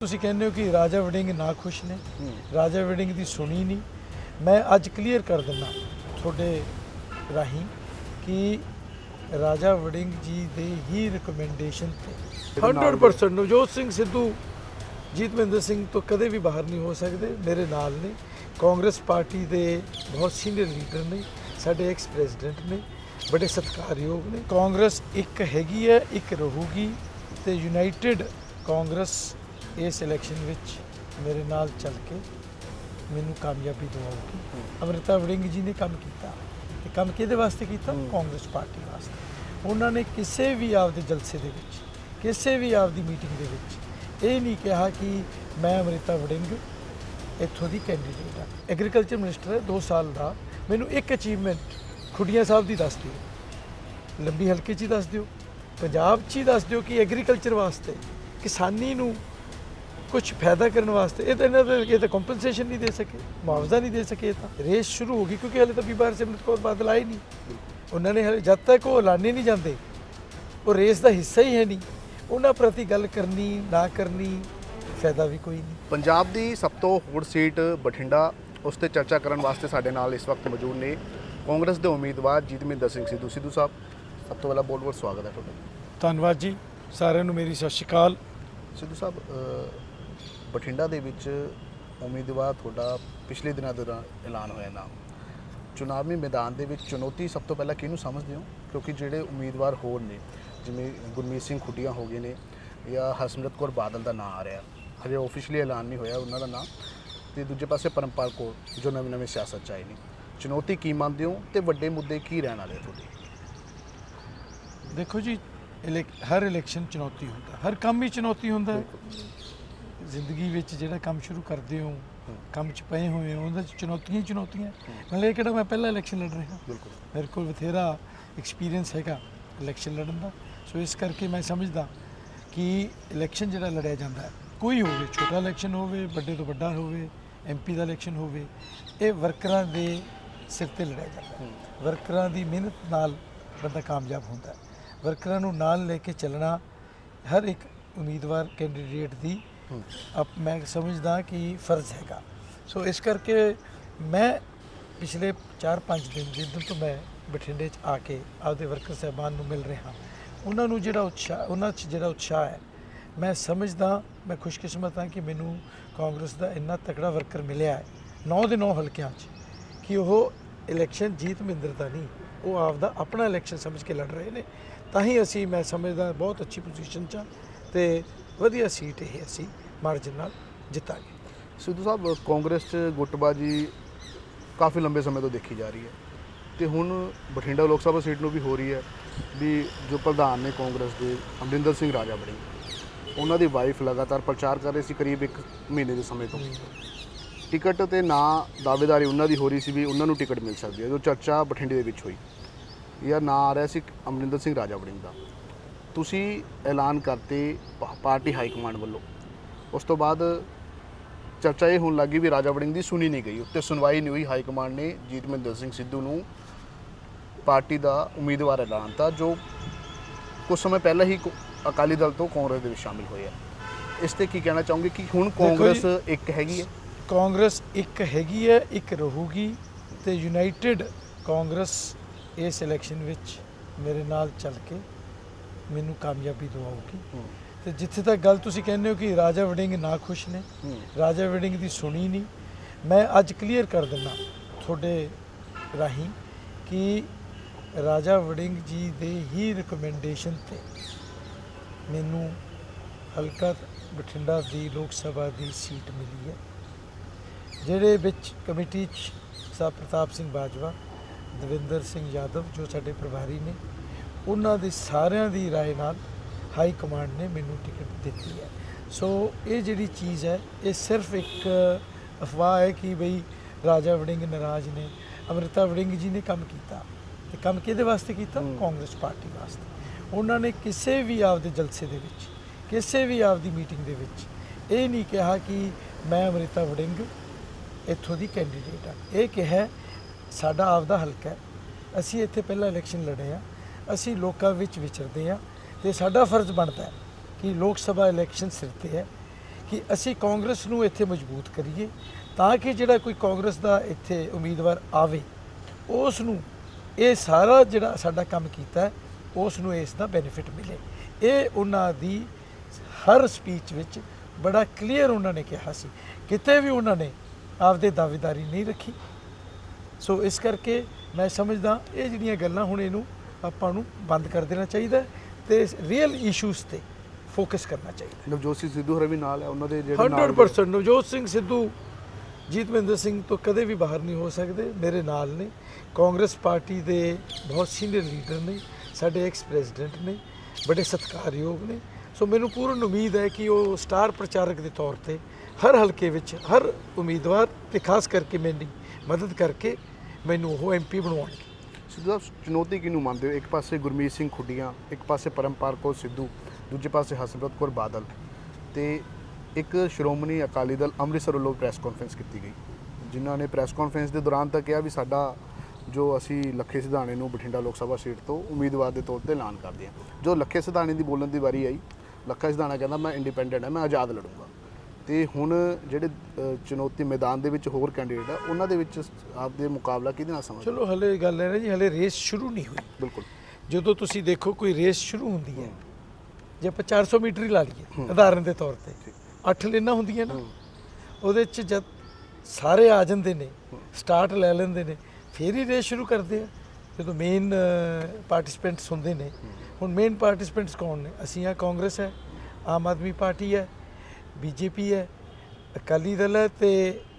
ਤੁਸੀਂ ਕਹਿੰਦੇ ਹੋ ਕਿ ਰਾਜਾ ਵੜਿੰਗ ਨਾ। ਖੁਸ਼ ਨੇ ਰਾਜਾ ਵੜਿੰਗ ਦੀ ਸੁਣੀ ਨਹੀਂ। ਮੈਂ ਅੱਜ ਕਲੀਅਰ ਕਰ ਦਿੰਦਾ ਤੁਹਾਡੇ ਰਾਹੀਂ ਕਿ ਰਾਜਾ ਵੜਿੰਗ ਜੀ ਦੇ ਹੀ ਰਿਕਮੈਂਡੇਸ਼ਨ ਤੇ 100% ਨਵਜੋਤ ਸਿੰਘ ਸਿੱਧੂ ਜੀਤਮਿੰਦਰ ਸਿੰਘ ਤੋਂ ਕਦੇ ਵੀ ਬਾਹਰ ਨਹੀਂ ਹੋ ਸਕਦੇ ਮੇਰੇ ਨਾਲ ਨੇ। ਕਾਂਗਰਸ ਪਾਰਟੀ ਦੇ ਬਹੁਤ ਸੀਨੀਅਰ ਲੀਡਰ ਨੇ ਸਾਡੇ ਐਕਸ ਪ੍ਰੈਜ਼ੀਡੈਂਟ ਨੇ ਬੜੇ ਸਤਿਕਾਰਯੋਗ ਨੇ। ਕਾਂਗਰਸ ਇੱਕ ਹੈਗੀ ਹੈ ਇੱਕ ਰਹੂਗੀ ਤੇ ਯੂਨਾਈਟਿਡ ਕਾਂਗਰਸ ਇਸ ਇਲੈਕਸ਼ਨ ਵਿੱਚ ਮੇਰੇ ਨਾਲ ਚੱਲ ਕੇ ਮੈਨੂੰ ਕਾਮਯਾਬੀ ਦਿਵਾਉਗੀ ਅਮ੍ਰਿਤਾ ਵੜਿੰਗ ਜੀ ਨੇ ਕੰਮ ਕੀਤਾ ਤੇ ਕੰਮ ਕਿਹਦੇ ਵਾਸਤੇ ਕੀਤਾ? ਕਾਂਗਰਸ ਪਾਰਟੀ ਵਾਸਤੇ। ਉਹਨਾਂ ਨੇ ਕਿਸੇ ਵੀ ਆਪਦੇ ਜਲਸੇ ਦੇ ਵਿੱਚ ਕਿਸੇ ਵੀ ਆਪਦੀ ਮੀਟਿੰਗ ਦੇ ਵਿੱਚ ਇਹ ਨਹੀਂ ਕਿਹਾ ਕਿ ਮੈਂ ਅਮ੍ਰਿਤਾ ਵੜਿੰਗ ਇੱਥੋਂ ਦੀ ਕੈਂਡੀਡੇਟ ਆ ਐਗਰੀਕਲਚਰ ਮਿਨਿਸਟਰ ਹੈ 2 ਸਾਲ ਦਾ। ਮੈਨੂੰ ਇੱਕ ਅਚੀਵਮੈਂਟ ਖੁੱਡੀਆਂ ਸਾਹਿਬ ਦੀ ਦੱਸ ਦਿਓ। ਲੰਬੀ ਹਲਕੇ 'ਚ ਹੀ ਦੱਸ ਦਿਓ। ਪੰਜਾਬ 'ਚ ਹੀ ਦੱਸ ਦਿਓ ਕਿ ਐਗਰੀਕਲਚਰ ਵਾਸਤੇ ਕਿਸਾਨੀ ਨੂੰ ਕੁਝ ਫਾਇਦਾ ਕਰਨ ਵਾਸਤੇ ਇਹ ਤਾਂ ਇਹਨਾਂ ਦਾ ਇਹ ਤਾਂ ਕੰਪਨਸੇਸ਼ਨ ਨਹੀਂ ਦੇ ਸਕੇ ਮੁਆਵਜ਼ਾ ਨਹੀਂ ਦੇ ਸਕੇ ਤਾਂ। ਰੇਸ ਸ਼ੁਰੂ ਹੋ ਗਈ ਕਿਉਂਕਿ ਹਲੇ ਤਾਂ ਬੀਬਾਰ ਸਿਮਰਤ ਕੌਰ ਬਾਦਲ ਆਏ ਨਹੀਂ। ਉਹਨਾਂ ਨੇ ਹਲੇ ਜਦ ਤੱਕ ਉਹ ਐਲਾਨੇ ਨਹੀਂ ਜਾਂਦੇ ਉਹ ਰੇਸ ਦਾ ਹਿੱਸਾ ਹੀ ਹੈ ਨਹੀਂ। ਉਹਨਾਂ ਪ੍ਰਤੀ ਗੱਲ ਕਰਨੀ ਨਾ ਕਰਨੀ ਫਾਇਦਾ ਵੀ ਕੋਈ ਨਹੀਂ। ਪੰਜਾਬ ਦੀ ਸਭ ਤੋਂ ਹੋਰ ਸੀਟ ਬਠਿੰਡਾ ਉਸ ਤੇ ਚਰਚਾ ਕਰਨ ਵਾਸਤੇ ਸਾਡੇ ਨਾਲ ਇਸ ਵਕਤ ਮੌਜੂਦ ਨੇ ਕਾਂਗਰਸ ਦੇ ਉਮੀਦਵਾਰ ਜੀਤਮਿੰਦਰ ਸਿੰਘ ਸਿੱਧੂ। ਸਿੱਧੂ ਸਾਹਿਬ ਸਭ ਤੋਂ ਪਹਿਲਾਂ ਬਹੁਤ ਬਹੁਤ ਸਵਾਗਤ ਹੈ ਤੁਹਾਡਾ। ਧੰਨਵਾਦ ਜੀ ਸਾਰਿਆਂ ਨੂੰ ਮੇਰੀ ਸਤਿ ਸ਼੍ਰੀ ਅਕਾਲ। ਸਿੱਧੂ ਸਾਹਿਬ ਬਠਿੰਡਾ ਦੇ ਵਿੱਚ ਉਮੀਦਵਾਰ ਤੁਹਾਡਾ ਪਿਛਲੇ ਦਿਨਾਂ ਦੌਰਾਨ ਐਲਾਨ ਹੋਇਆ ਨਾਮ। ਚੁਣਾਵੀ ਮੈਦਾਨ ਦੇ ਵਿੱਚ ਚੁਣੌਤੀ ਸਭ ਤੋਂ ਪਹਿਲਾਂ ਕਿਹਨੂੰ ਸਮਝਦੇ ਹੋ? ਕਿਉਂਕਿ ਜਿਹੜੇ ਉਮੀਦਵਾਰ ਹੋਰ ਨੇ ਜਿਵੇਂ ਗੁਰਮੀਤ ਸਿੰਘ ਖੁੱਡੀਆਂ ਹੋ ਗਏ ਨੇ ਜਾਂ ਹਰਸਿਮਰਤ ਕੌਰ ਬਾਦਲ ਦਾ ਨਾਮ ਆ ਰਿਹਾ। ਹਜੇ ਆਫੀਸ਼ੀਅਲੀ ਐਲਾਨ ਨਹੀਂ ਹੋਇਆ ਉਹਨਾਂ ਦਾ ਨਾਮ। ਤੇ ਦੂਜੇ ਪਾਸੇ ਪਰਮਪਾਲ ਕੌਰ ਜੋ ਨਵੇਂ ਨਵੇਂ ਸਿਆਸਤ ਚ ਆਏ ਨੇ। ਚੁਣੌਤੀ ਕੀ ਮੰਨਦੇ ਹੋ ਤੇ ਵੱਡੇ ਮੁੱਦੇ ਕੀ ਰਹਿਣ ਵਾਲੇ ਤੁਹਾਡੇ? ਦੇਖੋ ਜੀ ਹਰ ਇਲੈਕਸ਼ਨ ਚੁਣੌਤੀ ਹੁੰਦਾ। ਹਰ ਕੰਮ ਹੀ ਚੁਣੌਤੀ ਹੁੰਦਾ। ਜ਼ਿੰਦਗੀ ਵਿੱਚ ਜਿਹੜਾ ਕੰਮ ਸ਼ੁਰੂ ਕਰਦੇ ਹੋ ਕੰਮ 'ਚ ਪਏ ਹੋਏ ਹੋ ਉਹਦੇ 'ਚ ਚੁਣੌਤੀਆਂ ਹੀ ਚੁਣੌਤੀਆਂ। ਮਤਲਬ ਇਹ ਕਿਹੜਾ ਮੈਂ ਪਹਿਲਾ ਇਲੈਕਸ਼ਨ ਲੜ ਰਿਹਾ। ਬਿਲਕੁਲ। ਮੇਰੇ ਕੋਲ ਬਥੇਰਾ ਐਕਸਪੀਰੀਅੰਸ ਹੈਗਾ ਇਲੈਕਸ਼ਨ ਲੜਨ ਦਾ। ਸੋ ਇਸ ਕਰਕੇ ਮੈਂ ਸਮਝਦਾ ਕਿ ਇਲੈਕਸ਼ਨ ਜਿਹੜਾ ਲੜਿਆ ਜਾਂਦਾ ਹੈ ਕੋਈ ਹੋਵੇ ਛੋਟਾ ਇਲੈਕਸ਼ਨ ਹੋਵੇ ਵੱਡੇ ਤੋਂ ਵੱਡਾ ਹੋਵੇ ਐਮਪੀ ਦਾ ਇਲੈਕਸ਼ਨ ਹੋਵੇ ਇਹ ਵਰਕਰਾਂ ਦੇ ਸਿਰ ਤੇ ਲੜਿਆ ਜਾਂਦਾ ਹੈ। ਵਰਕਰਾਂ ਦੀ ਮਿਹਨਤ ਨਾਲ ਬੰਦਾ ਕਾਮਯਾਬ ਹੁੰਦਾ ਹੈ। ਵਰਕਰਾਂ ਨੂੰ ਨਾਲ ਲੈ ਕੇ ਚੱਲਣਾ ਹਰ ਇੱਕ ਉਮੀਦਵਾਰ ਕੈਂਡੀਡੇਟ ਦੀ ਅਪ ਮੈਂ ਸਮਝਦਾ ਕਿ ਫਰਜ਼ ਹੈਗਾ। ਸੋ ਇਸ ਕਰਕੇ ਮੈਂ ਪਿਛਲੇ 4-5 ਦਿਨ ਜਿੱਦਣ ਤੋਂ ਮੈਂ ਬਠਿੰਡੇ 'ਚ ਆ ਕੇ ਆਪਦੇ ਵਰਕਰ ਸਹਿਬਾਨ ਨੂੰ ਮਿਲ ਰਿਹਾ, ਉਹਨਾਂ ਨੂੰ ਜਿਹੜਾ ਉਤਸ਼ਾਹ ਉਹਨਾਂ 'ਚ ਜਿਹੜਾ ਉਤਸ਼ਾਹ ਹੈ, ਮੈਂ ਸਮਝਦਾ, ਮੈਂ ਖੁਸ਼ਕਿਸਮਤ ਹਾਂ ਕਿ ਮੈਨੂੰ ਕਾਂਗਰਸ ਦਾ ਇੰਨਾ ਤਕੜਾ ਵਰਕਰ ਮਿਲਿਆ ਹੈ 9 ਦੇ 9 ਹਲਕਿਆਂ 'ਚ, ਕਿ ਉਹ ਇਲੈਕਸ਼ਨ ਜੀਤ ਮਹਿੰਦਰ ਦਾ ਨਹੀਂ, ਉਹ ਆਪਦਾ ਆਪਣਾ ਇਲੈਕਸ਼ਨ ਸਮਝ ਕੇ ਲੜ ਰਹੇ ਨੇ। ਤਾਂ ਹੀ ਅਸੀਂ, ਮੈਂ ਸਮਝਦਾ, ਬਹੁਤ ਅੱਛੀ ਪੋਜੀਸ਼ਨ 'ਚ ਹਾਂ ਤੇ ਵਧੀਆ ਸੀਟ ਇਹ ਅਸੀਂ ਮਾਰਜਨ ਨਾਲ ਜਿੱਤਾਂਗੇ। ਸਿੱਧੂ ਸਾਹਿਬ, ਕਾਂਗਰਸ 'ਚ ਗੁੱਟਬਾਜੀ ਕਾਫੀ ਲੰਬੇ ਸਮੇਂ ਤੋਂ ਦੇਖੀ ਜਾ ਰਹੀ ਹੈ ਤੇ ਹੁਣ ਬਠਿੰਡਾ ਲੋਕ ਸਭਾ ਸੀਟ ਨੂੰ ਵੀ ਹੋ ਰਹੀ ਹੈ ਵੀ ਜੋ ਪ੍ਰਧਾਨ ਨੇ ਕਾਂਗਰਸ ਦੇ, ਅਮਰਿੰਦਰ ਸਿੰਘ ਰਾਜਾ ਬੜੀ ਉਹਨਾਂ ਦੀ ਵਾਈਫ ਲਗਾਤਾਰ ਪ੍ਰਚਾਰ ਕਰ ਰਹੀ ਸੀ ਕਰੀਬ 1 ਮਹੀਨੇ ਦੇ ਸਮੇਂ ਤੋਂ। ਟਿਕਟ ਤੇ ਨਾ ਦਾਅਵੇਦਾਰੀ ਉਹਨਾਂ ਦੀ ਹੋ ਰਹੀ ਸੀ ਵੀ ਉਹਨਾਂ ਨੂੰ ਟਿਕਟ ਮਿਲ ਸਕਦੀ ਹੈ। ਜੋ ਚਰਚਾ ਬਠਿੰਡੇ ਦੇ ਵਿੱਚ ਹੋਈ। ਯਾ ਨਾ ਆ ਰਿਹਾ ਸੀ ਅਮਰਿੰਦਰ ਸਿੰਘ ਰਾਜਾ ਵੜਿੰਗ ਦਾ। ਤੁਸੀਂ ਐਲਾਨ ਕਰਤੇ ਪਾ- ਪਾਰਟੀ ਹਾਈ ਕਮਾਂਡ ਵੱਲੋਂ। ਉਸ ਤੋਂ ਬਾਅਦ ਚਰਚਾ ਇਹ ਹੋਣ ਲੱਗੀ ਵੀ ਰਾਜਾ ਵੜਿੰਗ ਦੀ ਸੁਣੀ ਨਹੀਂ ਗਈ। ਉੱਤੇ ਸੁਣਵਾਈ ਨਹੀਂ ਹੋਈ। ਹਾਈ ਕਮਾਂਡ ਨੇ ਜੀਤਮਿੰਦਰ ਸਿੰਘ ਸਿੱਧੂ ਨੂੰ ਪਾਰਟੀ ਦਾ ਉਮੀਦਵਾਰ ਐਲਾਨਤਾ ਜੋ ਕੁਝ ਸਮੇਂ ਪਹਿਲਾਂ ਹੀ ਕੋ- ਅਕਾਲੀ ਦਲ ਤੋਂ ਕਾਂਗਰਸ ਦੇ ਵਿੱਚ ਸ਼ਾਮਿਲ ਹੋਏ ਆ ਇਸ ਤੇ ਕੀ ਕਹਿਣਾ ਚਾਹੋਗੇ ਕਿ ਹੁਣ ਕਾਂਗਰਸ ਇੱਕ ਹੈਗੀ ਹੈ? ਕਾਂਗਰਸ ਇੱਕ ਹੈਗੀ ਹੈ ਇੱਕ ਰਹੂਗੀ ਤੇ ਯੂਨਾਈਟਿਡ ਕਾਂਗਰਸ ਇਸ ਇਲੈਕਸ਼ਨ ਵਿੱਚ ਮੇਰੇ ਨਾਲ ਚੱਲ ਕੇ ਮੈਨੂੰ ਕਾਮਯਾਬੀ ਦਿਵਾਉਗੀ ਤੇ ਜਿੱਥੇ ਤੱਕ ਗੱਲ ਤੁਸੀਂ ਕਹਿੰਦੇ ਹੋ ਕਿ ਰਾਜਾ ਵੜਿੰਗ ਨਾ ਖੁਸ਼ ਨੇ ਰਾਜਾ ਵੜਿੰਗ ਦੀ ਸੁਣੀ ਨਹੀਂ ਮੈਂ ਅੱਜ ਕਲੀਅਰ ਕਰ ਦਿੰਦਾ ਤੁਹਾਡੇ ਰਾਹੀਂ ਕਿ ਰਾਜਾ ਵੜਿੰਗ ਜੀ ਦੇ ਹੀ ਰਿਕਮੈਂਡੇਸ਼ਨ ਤੇ ਮੈਨੂੰ ਹਲਕਾ ਬਠਿੰਡਾ ਦੀ ਲੋਕ ਸਭਾ ਦੀ ਸੀਟ ਮਿਲੀ ਹੈ ਜਿਹੜੇ ਵਿੱਚ ਕਮੇਟੀ 'ਚ ਸਾਹਿਬ ਪ੍ਰਤਾਪ ਸਿੰਘ ਬਾਜਵਾ ਦਵਿੰਦਰ ਸਿੰਘ ਯਾਦਵ ਜੋ ਸਾਡੇ ਪ੍ਰਭਾਰੀ ਨੇ ਉਹਨਾਂ ਦੇ ਸਾਰਿਆਂ ਦੀ رائے ਨਾਲ ਹਾਈ ਕਮਾਂਡ ਨੇ ਮੈਨੂੰ ਟਿਕਟ ਦਿੱਤੀ ਹੈ ਸੋ ਇਹ ਜਿਹੜੀ ਚੀਜ਼ ਹੈ ਇਹ ਸਿਰਫ ਇੱਕ ਅਫਵਾਹ ਹੈ ਕਿ ਬਈ ਰਾਜਾ ਵੜਿੰਗ ਨਾਰਾਜ਼ ਨੇ ਅਮ੍ਰਿਤਾ ਵੜਿੰਗ ਜੀ ਨੇ ਕੰਮ ਕੀਤਾ ਤੇ ਕੰਮ ਕਿਹਦੇ ਵਾਸਤੇ ਕੀਤਾ ਕਾਂਗਰਸ ਪਾਰਟੀ ਵਾਸਤੇ ਉਹਨਾਂ ਨੇ ਕਿਸੇ ਵੀ ਆਪਦੇ ਜਲਸੇ ਦੇ ਵਿੱਚ ਕਿਸੇ ਵੀ ਆਪਦੀ ਮੀਟਿੰਗ ਦੇ ਵਿੱਚ ਇਹ ਨਹੀਂ ਕਿਹਾ ਕਿ ਮੈਂ ਅਮ੍ਰਿਤਾ ਵੜਿੰਗ ਇੱਥੋਂ ਦੀ ਕੈਂਡੀਡੇਟ ਆ ਇਹ ਕਿਹਾ ਸਾਡਾ ਆਪਦਾ ਹਲਕਾ ਹੈ ਅਸੀਂ ਇੱਥੇ ਪਹਿਲਾਂ ਇਲੈਕਸ਼ਨ ਲੜੇ ਆ ਅਸੀਂ ਲੋਕਾਂ ਵਿੱਚ ਵਿਚਰਦੇ ਆ ਤੇ ਸਾਡਾ ਫਰਜ਼ ਬਣਦਾ ਹੈ ਕਿ ਲੋਕ ਸਭਾ ਇਲੈਕਸ਼ਨ ਸਿਰ ਤੇ ਹੈ ਕਿ ਅਸੀਂ ਕਾਂਗਰਸ ਨੂੰ ਇੱਥੇ ਮਜ਼ਬੂਤ ਕਰੀਏ ਤਾਂ ਕਿ ਜਿਹੜਾ ਕੋਈ ਕਾਂਗਰਸ ਦਾ ਇੱਥੇ ਉਮੀਦਵਾਰ ਆਵੇ, ਉਸ ਨੂੰ ਇਹ ਸਾਰਾ ਜਿਹੜਾ ਸਾਡਾ ਕੰਮ ਕੀਤਾ ਹੈ, ਉਸ ਨੂੰ ਇਸ ਦਾ ਬੈਨੀਫਿਟ ਮਿਲੇ। ਇਹ ਉਹਨਾਂ ਦੀ ਹਰ ਸਪੀਚ ਵਿੱਚ ਬੜਾ ਕਲੀਅਰ ਉਹਨਾਂ ਨੇ ਕਿਹਾ ਸੀ। ਕਿਤੇ ਵੀ ਉਹਨਾਂ ਨੇ ਆਪਦੇ ਦਾਅਵੇਦਾਰੀ ਨਹੀਂ ਰੱਖੀ। ਸੋ ਇਸ ਕਰਕੇ ਮੈਂ ਸਮਝਦਾ ਇਹ ਜਿਹੜੀਆਂ ਗੱਲਾਂ ਹੁਣ ਇਹਨੂੰ ਆਪਾਂ ਨੂੰ ਬੰਦ ਕਰ ਦੇਣਾ ਚਾਹੀਦਾ ਤੇ ਰੀਅਲ ਇਸ਼ੂਜ਼ ਤੇ ਫੋਕਸ ਕਰਨਾ ਚਾਹੀਦਾ ਨਵਜੋਤ ਸਿੰਘ ਸਿੱਧੂ ਹਰ ਵੀ ਨਾਲ ਹੈ ਉਹਨਾਂ ਦੇ ਜਿਹੜੇ ਨਾਲ 100% ਨਵਜੋਤ ਸਿੰਘ ਸਿੱਧੂ ਜੀਤਮਿੰਦਰ ਸਿੰਘ ਤੋਂ ਕਦੇ ਵੀ ਬਾਹਰ ਨਹੀਂ ਹੋ ਸਕਦੇ ਮੇਰੇ ਨਾਲ ਨੇ। ਕਾਂਗਰਸ ਪਾਰਟੀ ਦੇ ਬਹੁਤ ਸੀਨੀਅਰ ਲੀਡਰ ਨੇ ਸਾਡੇ ਐਕਸ ਪ੍ਰੈਜ਼ੀਡੈਂਟ ਨੇ ਬੜੇ ਸਤਿਕਾਰਯੋਗ ਨੇ। ਸੋ ਮੈਨੂੰ ਪੂਰਨ ਉਮੀਦ ਹੈ ਕਿ ਉਹ ਸਟਾਰ ਪ੍ਰਚਾਰਕ ਦੇ ਤੌਰ ਤੇ ਹਰ ਹਲਕੇ ਵਿੱਚ ਹਰ ਉਮੀਦਵਾਰ ਤੇ ਖਾਸ ਕਰਕੇ ਮੇਰੀ ਮਦਦ ਕਰਕੇ ਮੈਨੂੰ ਉਹ ਐਮਪੀ ਬਣਾਉਣਗੇ। ਸਿੱਧੂ ਸਾਹਿਬ ਚੁਣੌਤੀ ਕਿਹਨੂੰ ਮੰਨਦੇ ਹੋ? ਇੱਕ ਪਾਸੇ ਗੁਰਮੀਤ ਸਿੰਘ ਖੁੱਡੀਆਂ, ਇੱਕ ਪਾਸੇ ਪਰਮਪਾਲ ਕੌਰ ਸਿੱਧੂ, ਦੂਜੇ ਪਾਸੇ ਹਸਨਪ੍ਰੀਤ ਕੌਰ ਬਾਦਲ ਤੇ ਇੱਕ ਸ਼੍ਰੋਮਣੀ ਅਕਾਲੀ ਦਲ ਅੰਮ੍ਰਿਤਸਰ ਵੱਲੋਂ ਪ੍ਰੈਸ ਕਾਨਫਰੰਸ ਕੀਤੀ ਗਈ। ਜਿਨ੍ਹਾਂ ਨੇ ਪ੍ਰੈਸ ਕਾਨਫਰੰਸ ਦੇ ਦੌਰਾਨ ਤਾਂ ਕਿਹਾ ਵੀ ਸਾਡਾ ਜੋ ਅਸੀਂ ਲੱਖੇ ਸਿਧਾਣੇ ਨੂੰ ਬਠਿੰਡਾ ਲੋਕ ਸਭਾ ਸੀਟ ਤੋਂ ਉਮੀਦਵਾਰ ਦੇ ਤੌਰ ਤੇ ਐਲਾਨ ਕਰਦੇ ਹਾਂ। ਜੋ ਲੱਖੇ ਸਿਧਾਣੇ ਦੀ ਬੋਲਣ ਦੀ ਵਾਰੀ ਆਈ, ਲੱਖਾ ਸਿਧਾਣਾ ਕਹਿੰਦਾ, ਮੈਂ ਇੰਡੀਪੈਂਡੈਂਟ ਹਾਂ, ਮੈਂ ਆਜ਼ਾਦ ਲੜੂੰਗਾ। ਤੇ ਹੁਣ ਜਿਹੜੇ ਚੁਣੌਤੀ ਮੈਦਾਨ ਦੇ ਵਿੱਚ ਹੋਰ ਕੈਂਡੀਡੇਟ ਆ ਉਹਨਾਂ ਦੇ ਵਿੱਚ ਆਪਦੇ ਮੁਕਾਬਲਾ ਕਿਹਦੇ ਨਾਲ ਸਮਝਦੇ? ਚਲੋ ਹਲੇ ਗੱਲ ਹੈ ਨਾ ਜੀ ਹਲੇ ਰੇਸ ਸ਼ੁਰੂ ਨਹੀਂ ਹੋਈ। ਬਿਲਕੁਲ। ਜਦੋਂ ਤੁਸੀਂ ਦੇਖੋ ਕੋਈ ਰੇਸ ਸ਼ੁਰੂ ਹੁੰਦੀ ਹੈ ਜੇ ਆਪਾਂ 400 ਮੀਟਰ ਹੀ ਲਾ ਲਈਏ ਉਦਾਹਰਨ ਦੇ ਤੌਰ ਤੇ। ਅੱਠ ਲੈਣਾ ਹੁੰਦੀਆਂ ਨਾ ਉਹਦੇ ਚ ਜਦ ਸਾਰੇ ਆ ਜਾਂਦੇ ਨੇ ਸਟਾਰਟ ਲੈ ਲੈਂਦੇ ਨੇ ਫੇਰ ਹੀ ਰੇਸ ਸ਼ੁਰੂ ਕਰਦੇ ਆ। ਜਦੋਂ ਮੇਨ ਪਾਰਟਿਸਪੈਂਟਸ ਹੁੰਦੇ ਨੇ ਹੁਣ ਮੇਨ ਪਾਰਟਿਸਪੈਂਟਸ ਕੌਣ ਨੇ? ਅਸੀਂ ਆ ਕਾਂਗਰਸ ਹੈ ਆਮ ਆਦਮੀ ਪਾਰਟੀ ਹੈ ਬੀਜੇਪੀ ਹੈ ਅਕਾਲੀ ਦਲ ਹੈ ਤੇ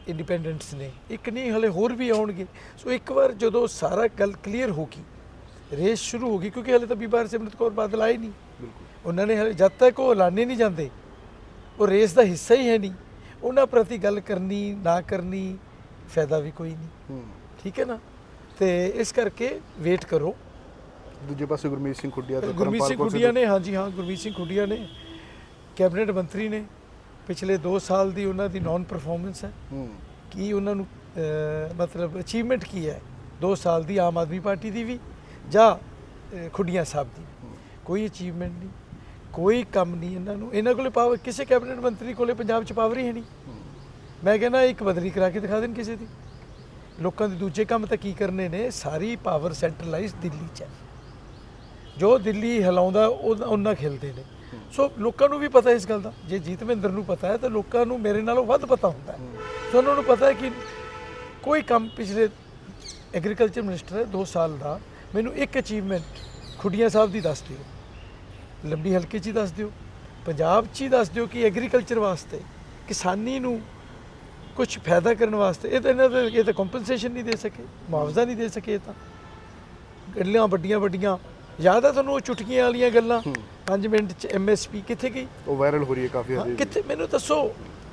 ਇੰਡੀਪੈਂਡੈਂਟਸ ਨੇ। ਇੱਕ ਨਹੀਂ ਹਲੇ ਹੋਰ ਵੀ ਆਉਣਗੇ। ਸੋ ਇੱਕ ਵਾਰ ਜਦੋਂ ਸਾਰਾ ਗੱਲ ਕਲੀਅਰ ਹੋ ਗਈ ਰੇਸ ਸ਼ੁਰੂ ਹੋ ਗਈ ਕਿਉਂਕਿ ਹਲੇ ਤਾਂ ਬੀਬਾ ਸਿਮਰਤ ਕੌਰ ਬਾਦਲ ਆਏ ਨਹੀਂ। ਬਿਲਕੁਲ। ਉਹਨਾਂ ਨੇ ਹਲੇ ਜਦ ਤੱਕ ਉਹ ਐਲਾਨੇ ਨਹੀਂ ਜਾਂਦੇ ਉਹ ਰੇਸ ਦਾ ਹਿੱਸਾ ਹੀ ਹੈ ਨਹੀਂ। ਉਹਨਾਂ ਪ੍ਰਤੀ ਗੱਲ ਕਰਨੀ ਨਾ ਕਰਨੀ ਫਾਇਦਾ ਵੀ ਕੋਈ ਨਹੀਂ। ਠੀਕ ਹੈ ਨਾ? ਤੇ ਇਸ ਕਰਕੇ ਵੇਟ ਕਰੋ। ਦੂਜੇ ਪਾਸੇ ਗੁਰਮੀਤ ਸਿੰਘ ਖੁੱਡੀਆ ਤੇ ਗੁਰਮੀਤ ਸਿੰਘ ਖੁੱਡੀਆਂ ਨੇ ਹਾਂਜੀ ਹਾਂ ਗੁਰਮੀਤ ਸਿੰਘ ਖੁੱਡੀਆਂ ਨੇ ਕੈਬਨਿਟ ਮੰਤਰੀ ਨੇ। ਪਿਛਲੇ 2 ਸਾਲ ਦੀ ਉਹਨਾਂ ਦੀ ਨਾਨ ਪਰਫਾਰਮੈਂਸ ਹੈ। ਕੀ ਉਹਨਾਂ ਨੂੰ ਮਤਲਬ ਅਚੀਵਮੈਂਟ ਕੀ ਹੈ? 2 ਸਾਲ ਦੀ ਆਮ ਆਦਮੀ ਪਾਰਟੀ ਦੀ ਵੀ ਜਾਂ ਖੁੱਡੀਆਂ ਸਾਹਿਬ ਦੀ? ਕੋਈ ਅਚੀਵਮੈਂਟ ਨਹੀਂ। ਕੋਈ ਕੰਮ ਨਹੀਂ ਇਹਨਾਂ ਨੂੰ। ਇਹਨਾਂ ਕੋਲੇ ਪਾਵਰ ਕਿਸੇ ਕੈਬਨਿਟ ਮੰਤਰੀ ਕੋਲੇ ਪੰਜਾਬ 'ਚ ਪਾਵਰ ਹੀ ਹੈ ਨਹੀਂ। ਮੈਂ ਕਹਿੰਦਾ ਇੱਕ ਬਦਲੀ ਕਰਾ ਕੇ ਦਿਖਾ ਦੇਣ ਕਿਸੇ ਦੀ। ਲੋਕਾਂ ਦੇ ਦੂਜੇ ਕੰਮ ਤਾਂ ਕੀ ਕਰਨੇ ਨੇ? ਸਾਰੀ ਪਾਵਰ ਸੈਂਟਰਲਾਈਜ਼ ਦਿੱਲੀ 'ਚ ਹੈ। ਜੋ ਦਿੱਲੀ ਹਿਲਾਉਂਦਾ ਉਹ ਉਹਨਾਂ ਖਿਲਦੇ ਨੇ। ਸੋ ਲੋਕਾਂ ਨੂੰ ਵੀ ਪਤਾ ਇਸ ਗੱਲ ਦਾ। ਜੇ ਜੀਤਮਿੰਦਰ ਨੂੰ ਪਤਾ ਹੈ, ਤਾਂ ਲੋਕਾਂ ਨੂੰ ਮੇਰੇ ਨਾਲੋਂ ਵੱਧ ਪਤਾ ਹੁੰਦਾ ਹੈ। ਸੋ ਉਹਨਾਂ ਨੂੰ ਪਤਾ ਹੈ ਕਿ ਕੋਈ ਕੰਮ ਪਿਛਲੇ ਐਗਰੀਕਲਚਰ ਮਿਨਿਸਟਰ ਹੈ 2 ਸਾਲ ਦਾ। ਮੈਨੂੰ ਇੱਕ ਅਚੀਵਮੈਂਟ ਖੁੱਡੀਆਂ ਸਾਹਿਬ ਦੀ ਦੱਸ ਦਿਓ। ਲੰਬੀ ਹਲਕੇ 'ਚ ਹੀ ਦੱਸ ਦਿਓ। ਪੰਜਾਬ 'ਚ ਹੀ ਦੱਸ ਦਿਓ ਕਿ ਐਗਰੀਕਲਚਰ ਵਾਸਤੇ ਕਿਸਾਨੀ ਨੂੰ ਕੁਝ ਫਾਇਦਾ ਕਰਨ ਵਾਸਤੇ ਇਹ ਤਾਂ ਇਹਨਾਂ ਦੇ ਇਹ ਤਾਂ ਕੰਪਨਸੇਸ਼ਨ ਨਹੀਂ ਦੇ ਸਕੇ, ਮੁਆਵਜ਼ਾ ਨਹੀਂ ਦੇ ਸਕੇ ਇਹ ਤਾਂ। ਗੱਲਾਂ ਵੱਡੀਆਂ ਵੱਡੀਆਂ ਯਾਦ ਹੈ ਤੁਹਾਨੂੰ ਉਹ ਚੁਟਕੀਆਂ ਵਾਲੀਆਂ ਗੱਲਾਂ? 5 ਮਿੰਟ ਚ ਐਮਐਸਪੀ ਕਿੱਥੇ ਗਈ? ਉਹ ਵਾਇਰਲ ਹੋ ਰਹੀ ਹੈ ਕਾਫੀ ਹਾਂ, ਹੱਦ ਕਿੱਥੇ? ਮੈਨੂੰ ਦੱਸੋ।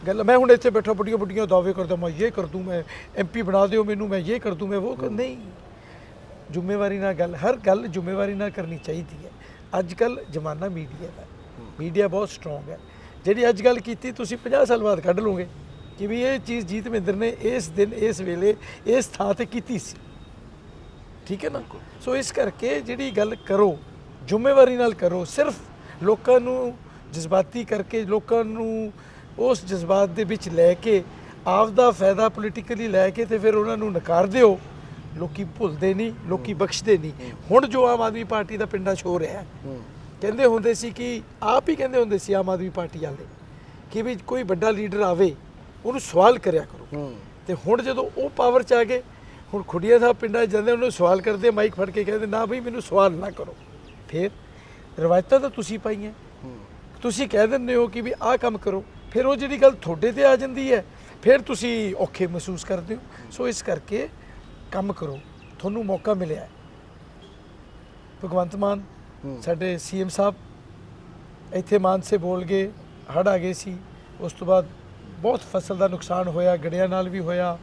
ਗੱਲ ਮੈਂ ਹੁਣ ਇੱਥੇ ਬੈਠਾ ਵੱਡੀਆਂ ਵੱਡੀਆਂ ਦਾਅਵੇ ਕਰਦਾ ਮੈਂ ਇਹ ਕਰ ਦੂੰ ਮੈਂ ਐਮਪੀ ਬਣਾ ਦਿਓ ਮੈਨੂੰ ਮੈਂ ਇਹ ਕਰ ਦੂੰ ਮੈਂ ਉਹ ਕਰ ਨਹੀਂ। ਜ਼ਿੰਮੇਵਾਰੀ ਨਾਲ ਗੱਲ ਹਰ ਗੱਲ ਜ਼ਿੰਮੇਵਾਰੀ ਨਾਲ ਕਰਨੀ ਚਾਹੀਦੀ ਹੈ। ਅੱਜ ਕੱਲ ਜ਼ਮਾਨਾ ਮੀਡੀਆ ਦਾ ਮੀਡੀਆ ਬਹੁਤ ਸਟਰੋਂਗ ਹੈ। ਜਿਹੜੀ ਅੱਜ ਗੱਲ ਕੀਤੀ ਤੁਸੀਂ 50 ਸਾਲ ਬਾਅਦ ਕੱਢ ਲਓਗੇ ਕਿ ਵੀ ਇਹ ਚੀਜ਼ ਜੀਤ ਮਹਿੰਦਰ ਨੇ ਇਸ ਦਿਨ ਇਸ ਵੇਲੇ ਇਸ ਥਾਂ ਤੇ ਕੀਤੀ ਸੀ। ਠੀਕ ਹੈ ਨਾ? ਸੋ ਇਸ ਕਰਕੇ ਜਿਹੜੀ ਗੱਲ ਕਰੋ ਜ਼ਿੰਮੇਵਾਰੀ ਨਾਲ ਕਰੋ। ਸਿਰਫ ਲੋਕਾਂ ਨੂੰ ਜਜ਼ਬਾਤੀ ਕਰਕੇ ਲੋਕਾਂ ਨੂੰ ਉਸ ਜਜ਼ਬਾਤ ਦੇ ਵਿੱਚ ਲੈ ਕੇ ਆਪ ਦਾ ਫਾਇਦਾ ਪੋਲੀਟੀਕਲੀ ਲੈ ਕੇ ਤੇ ਫਿਰ ਉਹਨਾਂ ਨੂੰ ਨਕਾਰ ਦਿਓ। ਲੋਕੀ ਭੁੱਲਦੇ ਨਹੀਂ ਲੋਕੀ ਬਖਸ਼ਦੇ ਨਹੀਂ। ਹੁਣ ਜੋ ਆਮ ਆਦਮੀ ਪਾਰਟੀ ਦਾ ਪਿੰਡਾਂ ਹੋ ਰਿਹਾ ਕਹਿੰਦੇ ਹੁੰਦੇ ਸੀ ਕਿ ਆਪ ਹੀ ਕਹਿੰਦੇ ਹੁੰਦੇ ਸੀ ਆਮ ਆਦਮੀ ਪਾਰਟੀ ਵਾਲੇ ਕਿ ਵੀ ਕੋਈ ਵੱਡਾ ਲੀਡਰ ਆਵੇ ਉਹਨੂੰ ਸਵਾਲ ਕਰਿਆ ਕਰੋ। ਤੇ ਹੁਣ ਜਦੋਂ ਉਹ ਪਾਵਰ ਚ ਆ ਗਏ ਹੁਣ ਖੁੱਡੀਆਂ ਸਾਹਿਬ ਪਿੰਡਾਂ 'ਚ ਜਾਂਦੇ ਉਹਨੂੰ ਸਵਾਲ ਕਰਦੇ ਮਾਈਕ ਫੜ ਕੇ ਕਹਿੰਦੇ ਨਾ ਬਈ ਮੈਨੂੰ ਸਵਾਲ ਨਾ ਕਰੋ। ਫਿਰ ਰਵਾਇਤਾਂ ਤਾਂ ਤੁਸੀਂ ਪਾਈਆਂ। ਤੁਸੀਂ ਕਹਿ ਦਿੰਦੇ ਹੋ ਕਿ ਵੀ ਆਹ ਕੰਮ ਕਰੋ ਫਿਰ ਉਹ ਜਿਹੜੀ ਗੱਲ ਤੁਹਾਡੇ ਤੇ ਆ ਜਾਂਦੀ ਹੈ ਫਿਰ ਤੁਸੀਂ ਔਖੇ ਮਹਿਸੂਸ ਕਰਦੇ ਹੋ। ਸੋ ਇਸ ਕਰਕੇ ਕੰਮ ਕਰੋ ਤੁਹਾਨੂੰ ਮੌਕਾ ਮਿਲਿਆ ਭਗਵੰਤ ਮਾਨ। ਸਾਡੇ ਸੀਐਮ ਸਾਹਿਬ ਇੱਥੇ ਮਾਨਸੇ ਬੋਲ ਗਏ ਹੜ੍ਹ ਆ ਗਏ ਸੀ। ਉਸ ਤੋਂ ਬਾਅਦ ਬਹੁਤ ਫਸਲ ਦਾ ਨੁਕਸਾਨ ਹੋਇਆ ਗੜਿਆਂ ਨਾਲ ਵੀ ਹੋਇਆ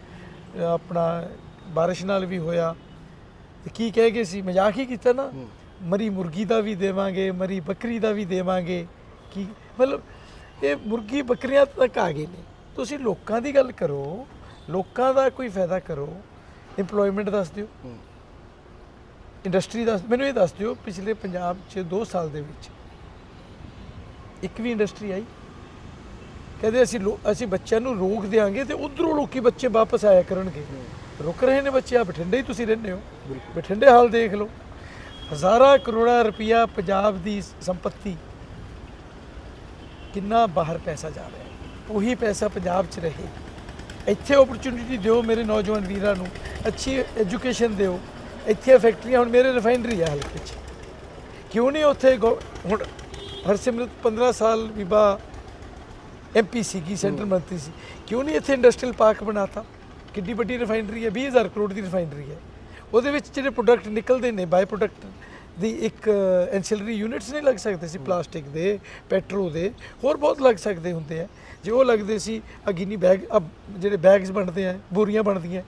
ਆਪਣਾ ਬਾਰਿਸ਼ ਨਾਲ ਵੀ ਹੋਇਆ। ਤੇ ਕੀ ਕਹਿ ਗਏ ਸੀ? ਮਜ਼ਾਕ ਹੀ ਕੀਤਾ ਨਾ। ਮਰੀ ਮੁਰਗੀ ਦਾ ਵੀ ਦੇਵਾਂਗੇ ਮਰੀ ਬੱਕਰੀ ਦਾ ਵੀ ਦੇਵਾਂਗੇ। ਕੀ ਮਤਲਬ ਇਹ ਮੁਰਗੀ ਬੱਕਰੀਆਂ ਤੱਕ ਆ ਗਏ ਨੇ। ਤੁਸੀਂ ਲੋਕਾਂ ਦੀ ਗੱਲ ਕਰੋ ਲੋਕਾਂ ਦਾ ਕੋਈ ਫਾਇਦਾ ਕਰੋ। EMPLOYMENT ਦੱਸ ਦਿਓ। ਇੰਡਸਟਰੀ ਦੱਸ ਮੈਨੂੰ ਇਹ ਦੱਸ ਦਿਓ ਪਿਛਲੇ ਪੰਜਾਬ 'ਚ 2 ਸਾਲ ਦੇ ਵਿੱਚ ਇੱਕ ਵੀ ਇੰਡਸਟਰੀ ਆਈ। ਕਹਿੰਦੇ ਅਸੀਂ ਅਸੀਂ ਬੱਚਿਆਂ ਨੂੰ ਰੋਕ ਦਿਆਂਗੇ ਤੇ ਉਧਰੋਂ ਲੋਕੀ ਬੱਚੇ ਵਾਪਸ ਆਇਆ ਕਰਨਗੇ। ਰੁਕ ਰਹੇ ਨੇ ਬੱਚੇ ਆ ਬਠਿੰਡੇ ਹੀ ਤੁਸੀਂ ਰਹਿੰਦੇ ਹੋ। ਬਠਿੰਡੇ ਹਾਲ ਦੇਖ ਲਓ। ਹਜ਼ਾਰਾਂ ਕਰੋੜਾਂ ਰੁਪਇਆ ਪੰਜਾਬ ਦੀ ਸੰਪਤੀ ਕਿੰਨਾ ਬਾਹਰ ਪੈਸਾ ਜਾ ਰਿਹਾ ਹੈ? ਉਹੀ ਪੈਸਾ ਪੰਜਾਬ 'ਚ ਰਹੇ। ਇੱਥੇ ਓਪਰਚੁਨਿਟੀ ਦਿਓ ਮੇਰੇ ਨੌਜਵਾਨ ਵੀਰਾਂ ਨੂੰ, ਅੱਛੀ ਐਜੂਕੇਸ਼ਨ ਦਿਓ। ਇੱਥੇ ਫੈਕਟਰੀਆਂ ਹੁਣ ਮੇਰੇ ਰਿਫਾਈਨਰੀ ਆ ਹਲਕੇ 'ਚ। ਕਿਉਂ ਨਹੀਂ ਉੱਥੇ ਗੋ- ਹੁਣ ਹਰਸਿਮਰਤ 15 ਸਾਲ ਵਿਭਾ ਐਮਪੀ ਸੀਗੀ ਸੈਂਟਰ ਮੰਤਰੀ ਸੀ। ਕਿਉਂ ਨਹੀਂ ਇੱਥੇ ਇੰਡਸਟਰੀਅਲ ਪਾਰਕ ਬਣਾਤਾ? ਕਿੱਡੀ ਵੱਡੀ ਰਿਫਾਈਨਰੀ ਹੈ 20000 ਕਰੋੜ ਦੀ ਰਿਫਾਈਨਰੀ ਹੈ। ਉਹਦੇ ਵਿੱਚ ਜਿਹੜੇ ਪ੍ਰੋਡਕਟ ਨਿਕਲਦੇ ਨੇ ਬਾਈ ਪ੍ਰੋਡਕਟ ਦੀ ਇੱਕ ਐਂਸਿਲਰੀ ਯੂਨਿਟਸ ਨਹੀਂ ਲੱਗ ਸਕਦੇ ਸੀ ਪਲਾਸਟਿਕ ਦੇ ਪੈਟਰੋ ਦੇ, ਹੋਰ ਬਹੁਤ ਲੱਗ ਸਕਦੇ ਹੁੰਦੇ ਆ। ਜੇ ਉਹ ਲੱਗਦੇ ਸੀ ਅਗਿਨੀ ਬੈਗ ਅਬ ਜਿਹੜੇ ਬੈਗਸ ਬਣਦੇ ਆ, ਬੋਰੀਆਂ ਬਣਦੀਆਂ,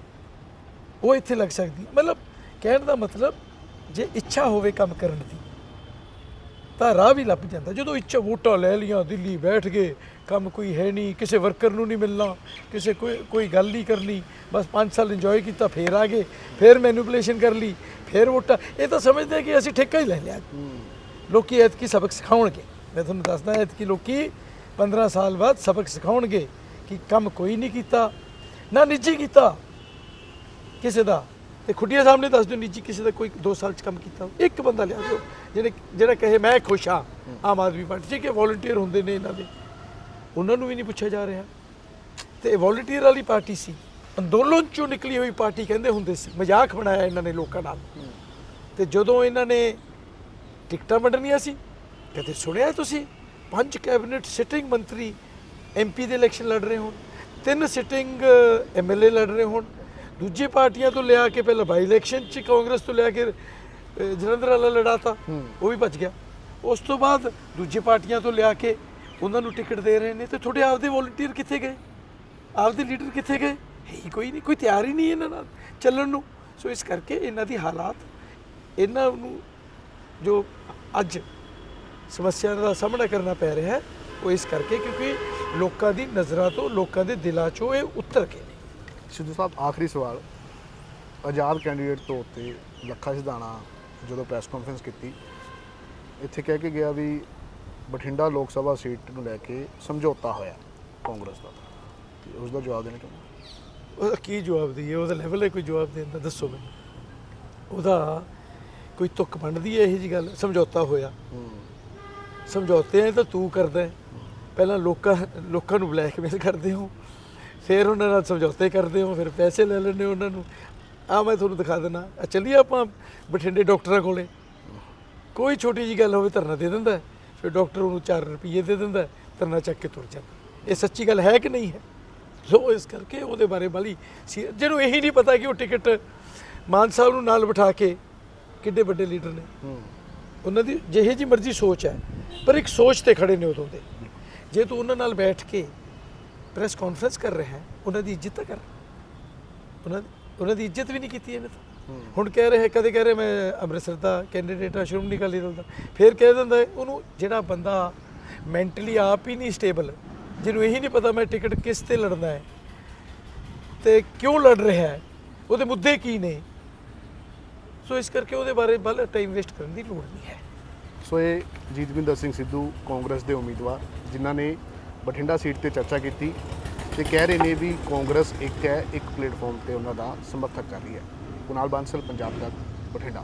ਉਹ ਇੱਥੇ ਲੱਗ ਸਕਦੀ। ਮਤਲਬ ਕਹਿਣ ਦਾ ਮਤਲਬ, ਜੇ ਇੱਛਾ ਹੋਵੇ ਕੰਮ ਕਰਨ ਦੀ, ਤਾਂ ਰਾਹ ਵੀ ਲੱਭ ਜਾਂਦਾ। ਜਦੋਂ ਇੱਛਾ ਵੋਟਾਂ ਲੈ ਲੀਆਂ ਦਿੱਲੀ ਬੈਠ ਗਏ ਕੰਮ ਕੋਈ ਹੈ ਨਹੀਂ ਕਿਸੇ ਵਰਕਰ ਨੂੰ ਨਹੀਂ ਮਿਲਣਾ ਕਿਸੇ ਕੋਈ ਕੋਈ ਗੱਲ ਨਹੀਂ ਕਰਨੀ। ਬਸ 5 ਸਾਲ ਇੰਜੋਏ ਕੀਤਾ ਫੇਰ ਆ ਗਏ ਫੇਰ ਮੈਨੂਪੂਲੇਸ਼ਨ ਕਰ ਲਈ ਫੇਰ ਵੋਟਾਂ। ਇਹ ਤਾਂ ਸਮਝਦੇ ਕਿ ਅਸੀਂ ਠੇਕਾ ਹੀ ਲੈ ਲਿਆ। ਲੋਕੀ ਐਤਕੀ ਸਬਕ ਸਿਖਾਉਣਗੇ। ਮੈਂ ਤੁਹਾਨੂੰ ਦੱਸਦਾ ਐਤਕੀ ਲੋਕੀ 15 ਸਾਲ ਬਾਅਦ ਸਬਕ ਸਿਖਾਉਣਗੇ ਕਿ ਕੰਮ ਕੋਈ ਨਹੀਂ ਕੀਤਾ ਨਾ ਨਿੱਜੀ ਕੀਤਾ ਕਿਸੇ ਦਾ। ਤੇ ਖੁੱਡੀਆਂ ਸਾਹਮਣੇ ਦੱਸ ਦਿਓ ਨਿੱਜੀ ਕਿਸੇ ਦਾ ਕੋਈ 2 ਸਾਲ ਚ ਕੰਮ ਕੀਤਾ। ਇੱਕ ਬੰਦਾ ਲਿਆ ਦਿਓ ਜਿਹੜੇ ਜਿਹੜਾ ਕਹੇ ਮੈਂ ਖੁਸ਼ ਹਾਂ ਆਮ ਆਦਮੀ ਪਾਰਟੀ ਠੀਕ ਹੈ ਵੋਲੰਟੀਅਰ ਹੁੰਦੇ ਨੇ ਇਹਨਾਂ ਦੇ। ਉਹਨਾਂ ਨੂੰ ਵੀ ਨਹੀਂ ਪੁੱਛਿਆ ਜਾ ਰਿਹਾ। ਤੇ ਇਹ ਵੋਲੰਟੀਅਰ ਵਾਲੀ ਪਾਰਟੀ ਸੀ। ਅੰਦੋਲਨ ਚੋਂ ਨਿਕਲੀ ਹੋਈ ਪਾਰਟੀ ਕਹਿੰਦੇ ਹੁੰਦੇ ਸੀ ਮਜ਼ਾਕ ਬਣਾਇਆ ਇਹਨਾਂ ਨੇ ਲੋਕਾਂ ਨਾਲ। ਤੇ ਜਦੋਂ ਇਹਨਾਂ ਨੇ ਟਿਕਟਾਂ ਵੰਡਣੀਆਂ ਸੀ ਕਦੇ ਸੁਣਿਆ ਤੁਸੀਂ? ਪੰਜ ਕੈਬਨਿਟ ਸਿਟਿੰਗ ਮੰਤਰੀ ਐਮਪੀ ਦੇ ਇਲੈਕਸ਼ਨ ਲੜ ਰਹੇ ਹੋਣ ਤਿੰਨ ਸਿਟਿੰਗ ਐਮਐਲਏ ਲੜ ਰਹੇ ਹੋਣ ਦੂਜੀ ਪਾਰਟੀਆਂ ਤੋਂ ਲਿਆ ਕੇ ਪਹਿਲਾਂ ਬਾਈ ਇਲੈਕਸ਼ਨ ਚ ਕਾਂਗਰਸ ਤੋਂ ਲਿਆ ਕੇ ਜਲੰਧਰ ਵਾਲਾ ਲੜਾਤਾ ਉਹ ਵੀ ਭੱਜ ਗਿਆ। ਉਸ ਤੋਂ ਬਾਅਦ ਦੂਜੀ ਪਾਰਟੀਆਂ ਤੋਂ ਲਿਆ ਕੇ ਉਹਨਾਂ ਨੂੰ ਟਿਕਟ ਦੇ ਰਹੇ ਨੇ ਤੇ ਤੁਹਾਡੇ ਆਪਦੇ ਵੋਲੰਟੀਅਰ ਕਿੱਥੇ ਗਏ? ਆਪਦੇ ਲੀਡਰ ਕਿੱਥੇ ਗਏ? ਹੈ ਹੀ ਕੋਈ ਨਹੀਂ, ਕੋਈ ਤਿਆਰ ਹੀ ਨਹੀਂ ਇਹਨਾਂ ਨਾਲ ਚੱਲਣ ਨੂੰ। ਸੋ ਇਸ ਕਰਕੇ ਇਹਨਾਂ ਦੀ ਹਾਲਾਤ, ਇਹਨਾਂ ਨੂੰ ਜੋ ਅੱਜ ਸਮੱਸਿਆ ਦਾ ਸਾਹਮਣਾ ਕਰਨਾ ਪੈ ਰਿਹਾ ਹੈ, ਉਹ ਇਸ ਕਰਕੇ ਕਿਉਂਕਿ ਲੋਕਾਂ ਦੀ ਨਜ਼ਰਾਂ ਤੋਂ, ਲੋਕਾਂ ਦੇ ਦਿਲਾਂ 'ਚੋਂ ਇਹ ਉਤਰ ਗਏ ਨੇ। ਸਿੱਧੂ ਸਾਹਿਬ, ਆਖਰੀ ਸਵਾਲ। ਆਜ਼ਾਦ ਕੈਂਡੀਡੇਟ ਤੌਰ ਤੇ ਲੱਖਾ ਸਿਧਾਣਾ ਜਦੋਂ ਪ੍ਰੈਸ ਕਾਨਫਰੰਸ ਕੀਤੀ, ਇੱਥੇ ਕਹਿ ਕੇ ਗਿਆ ਵੀ ਬਠਿੰਡਾ ਲੋਕ ਸਭਾ ਸੀਟ ਨੂੰ ਲੈ ਕੇ ਸਮਝੌਤਾ ਹੋਇਆ ਕਾਂਗਰਸ ਦਾ। ਤੇ ਉਸ ਦਾ ਜਵਾਬ ਦੇਣਾ ਚਾਹੁੰਦਾ ਉਹਦਾ ਕੀ ਜਵਾਬ ਦਈਏ? ਉਹਦਾ ਲੈਵਲ ਹੈ ਕੋਈ ਜਵਾਬ ਦੇਣ ਦਾ? ਦੱਸੋ ਮੈਨੂੰ। ਉਹਦਾ ਕੋਈ ਤੁੱਕ ਬਣਦੀ ਹੈ ਇਹੋ ਜੀ ਗੱਲ? ਸਮਝੌਤਾ ਹੋਇਆ। ਸਮਝੌਤੇ ਆ ਤਾਂ ਤੂੰ ਕਰਦਾ ਹੈ। ਪਹਿਲਾਂ ਲੋਕਾਂ ਲੋਕਾਂ ਨੂੰ ਬਲੈਕਮੇਲ ਕਰਦੇ ਹੋ। ਫਿਰ ਉਹਨਾਂ ਨਾਲ ਸਮਝੌਤੇ ਕਰਦੇ ਹੋ। ਫਿਰ ਪੈਸੇ ਲੈ ਲੈਂਦੇ ਹੋ ਉਹਨਾਂ ਨੂੰ। ਆ ਮੈਂ ਤੁਹਾਨੂੰ ਦਿਖਾ ਦਿੰਦਾ। ਚੱਲੀਏ ਆਪਾਂ ਬਠਿੰਡੇ ਡਾਕਟਰਾਂ ਕੋਲੇ। ਕੋਈ ਛੋਟੀ ਜੀ ਗੱਲ ਹੋਵੇ ਧਰਨਾ ਦੇ ਦਿੰਦਾ ਹੈ। ਫਿਰ ਡਾਕਟਰ ਉਹਨੂੰ 4 ਰੁਪਏ ਦੇ ਦਿੰਦਾ ਹੈ, ਧਰਨਾ ਚੱਕ ਕੇ ਤੁਰ ਜਾਂਦਾ ਇਹ ਸੱਚੀ ਗੱਲ ਹੈ ਕਿ ਨਹੀਂ ਹੈ? ਸੋ ਇਸ ਕਰਕੇ ਉਹਦੇ ਬਾਰੇ ਬਾਲੀ ਜਿਹਨੂੰ ਇਹੀ ਨਹੀਂ ਪਤਾ ਕਿ ਉਹ ਟਿਕਟ ਮਾਨ ਸਾਹਿਬ ਨੂੰ ਨਾਲ ਬਿਠਾ ਕੇ ਕਿੱਡੇ ਵੱਡੇ ਲੀਡਰ ਨੇ। ਉਹਨਾਂ ਦੀ ਜਿਹੇ ਜੀ ਮਰਜ਼ੀ ਸੋਚ ਹੈ ਪਰ ਇੱਕ ਸੋਚ ਤੇ ਖੜੇ ਨੇ ਉਦੋਂ ਦੇ। ਜੇ ਤੂੰ ਉਹਨਾਂ ਨਾਲ ਬੈਠ ਕੇ ਪ੍ਰੈਸ ਕਾਨਫਰੰਸ ਕਰ ਰਿਹਾ ਹੈ ਉਹਨਾਂ ਦੀ ਇੱਜ਼ਤ ਕਰ। ਉਹਨਾਂ ਦੀ ਉਹਨਾਂ ਦੀ ਇੱਜ਼ਤ ਵੀ ਨਹੀਂ ਕੀਤੀ ਇਹਨੇ ਤਾਂ। ਹੁਣ ਕਹਿ ਰਹੇ, ਕਦੇ ਕਹਿ ਰਿਹਾ ਮੈਂ ਅੰਮ੍ਰਿਤਸਰ ਦਾ ਕੈਂਡੀਡੇਟ ਆ, ਸ਼੍ਰੋਮਣੀ ਅਕਾਲੀ ਦਲ ਦਾ। ਫਿਰ ਕਹਿ ਦਿੰਦਾ ਉਹਨੂੰ ਜਿਹੜਾ ਬੰਦਾ ਮੈਂਟਲੀ ਆਪ ਹੀ ਨਹੀਂ ਸਟੇਬਲ ਜਿਹਨੂੰ ਇਹੀ ਨਹੀਂ ਪਤਾ ਮੈਂ ਟਿਕਟ ਕਿਸ ਤੇ ਲੜਨਾ ਹੈ ਤੇ ਕਿਉਂ ਲੜ ਰਿਹਾ ਹੈ, ਉਹਦੇ ਮੁੱਦੇ ਕੀ ਨੇ? ਸੋ ਇਸ ਕਰਕੇ ਉਹਦੇ ਬਾਰੇ ਬਲ ਟਾਈਮ ਵੇਸਟ ਕਰਨ ਦੀ ਲੋੜ ਨਹੀਂ ਹੈ। ਸੋ ਇਹ ਜੀਤਵਿੰਦਰ ਸਿੰਘ ਸਿੱਧੂ, ਕਾਂਗਰਸ ਦੇ ਉਮੀਦਵਾਰ, ਜਿਨ੍ਹਾਂ ਨੇ ਬਠਿੰਡਾ ਸੀਟ ਤੇ ਚਰਚਾ ਕੀਤੀ ਤੇ ਕਹਿ ਰਹੇ ਨੇ ਵੀ ਕਾਂਗਰਸ ਇੱਕ ਹੈ, ਇੱਕ ਪਲੇਟਫਾਰਮ ਤੇ ਉਹਨਾਂ ਦਾ ਸਮਰਥਕ ਕਰ ਰਹੀ ਹੈ। ਕੁਨਾਲ ਬਾਂਸਲ ਪੰਜਾਬ ਤੱਕ ਬਠਿੰਡਾ।